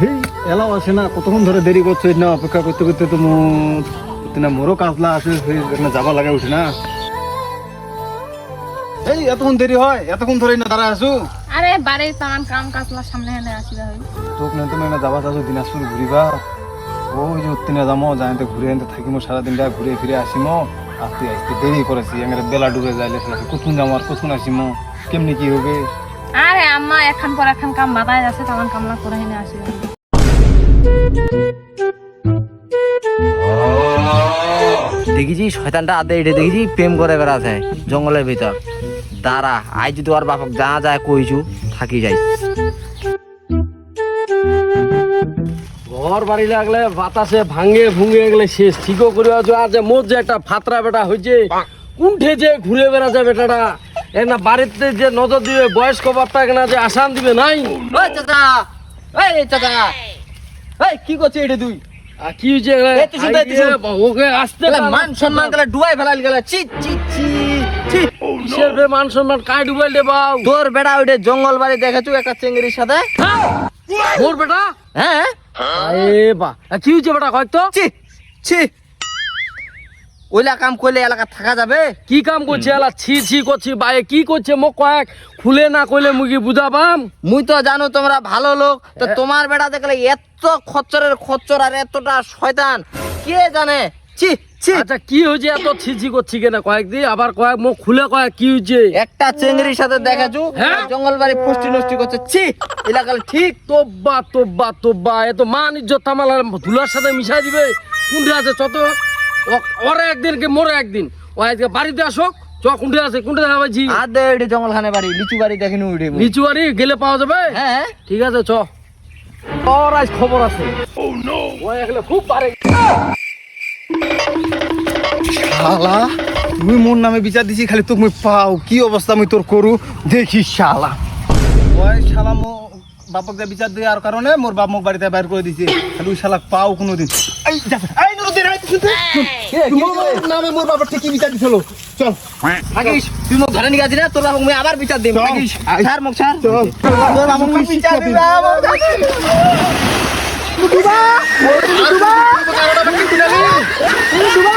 হেই allow আসে না কতক্ষণ ধরে দেরি করছ? না অপেক্ষা করতে করতে তো না মোরও কাজলা আসে এখানে যাবা লাগে উঠে না। এই এতক্ষণ দেরি হয় এতক্ষণ ধরে না দাঁড়া আসু আরে বাড়ির তামান কাম কাজলা সামনে এনে আসিবা হই তোক না তুমি না যাবা যাচ্ছ দিনাজপুর ঘুরিবা। ওই যে উত্তিনে যামো যাইতে ঘুরে আনতে থাকিমো সারাদিনটা ঘুরে ফিরে আসিমো। আসতে আসতে দেরি করেছি এখানে বেলা ডুবে যাইলে কতক্ষণ যাব আর কতক্ষণ আসিমো? কেমনি কি হবে? আরে আম্মা এখন পর এখন কাম বাতায় যাচ্ছে তামান কামলা করে এনে আসিবা হই। দেখেছি শয়তানটা আদে এটা দেখেছি প্রেম করে বেড়াছে জঙ্গলের ভিতর। দাঁড়া আজ যদি ওর বাপক যা যায় কইছু থাকি যাই। ঘর বাড়ি লাগলে বাতাসে ভাঙে ভুঙে গেলে শেষ। ঠিকও করে আছো আর যে মোর যে একটা ফাতরা বেটা হয়েছে কুণ্ঠে যে ঘুরে বেড়াছে বেটাটা। এ না বাড়িতে যে নজর দিবে বয়স্ক বাপটাকে না যে আসান দিবে নাই? ওই চাচা এই চাচা। এই কি করছিস এটা তুই? আর কি পাইতিস? ওকে আসতে মান সম্মান গেলে ডুবাই ফেলাল গেলে চি চি চি কিসের বে মান সম্মান? কাই ডুবাইল দে বাউ? তোর বেড়া ওইটা জঙ্গল বাড়ি দেখেছু একটা চেঙ্গির সাথে? মোর বেটা? হ্যাঁ। এ বা। কি হয়েছে বেটা কয়েক তো? ছি ছি। ওইলা কাম করলে এলাকা থাকা যাবে? কি কাম করছে এলা? ছি ছি করছি বাইরে কি করছে? মোক কয়েক খুলে না কইলে মুগি বুঝাবাম? মুই তো জানো তোমরা ভালো লোক তো তোমার বেড়া দেখলে এত খচ্চরের খচ্চর আর এতটা শয়তান। কে জানে? ছি ছি। আচ্ছা কি হয়েছে এত ছি ছি করছি কেনা? কয়েকদিন আবার কয়েক মুখ খুলে কয়েক কি হয়েছে? একটা চেঙ্গির সাথে দেখাছু? হ্যাঁ? জঙ্গল বাড়ি পুষ্টি নষ্টি করছে। ছি এলাকার ঠিক। তোব্বা তোব্বা তোব্বা এ তো মান ইজ্জত তামাল আর ধুলার সাথে মিশাই দিবে। কুন্ডে আছে চত? ওরে একদিন কে মোরে একদিন? ও আজকে বাড়িতে আসক চ কুন্ডে আছে কুন্ডে দেখাবাইছি আর দে এটি জঙ্গল খানে বাড়ি লিচু বাড়ি দেখিনি উঠে নিচু বাড়ি গেলে পাওয়া যাবে? হ্যাঁ। ঠিক আছে চ। তোর আজ খবর আছে। ও এখানে খুব পারে। শালা তুই মোর নামে বিচার দিছি খালি তোক মুই পাও। কি অবস্থা মুই তোর করু? দেখি শালা। ওই শালা মো বাপক যা বিচার দিয়ে আর কারণে মোর বাপ মোক বাড়িতে বাইর করে দিছে। খালি ওই শালা পাও কোনোদিন। এই যা এই! নামে মোর বাপের ঠিক কি বিচার দিছিল চল। থাকিস। তুই মোক ধরে নিয়ে গেছিস না তোর বাবু আমি আবার বিচার থাকিস। মোক চল। তোর বাবু মোক দুবা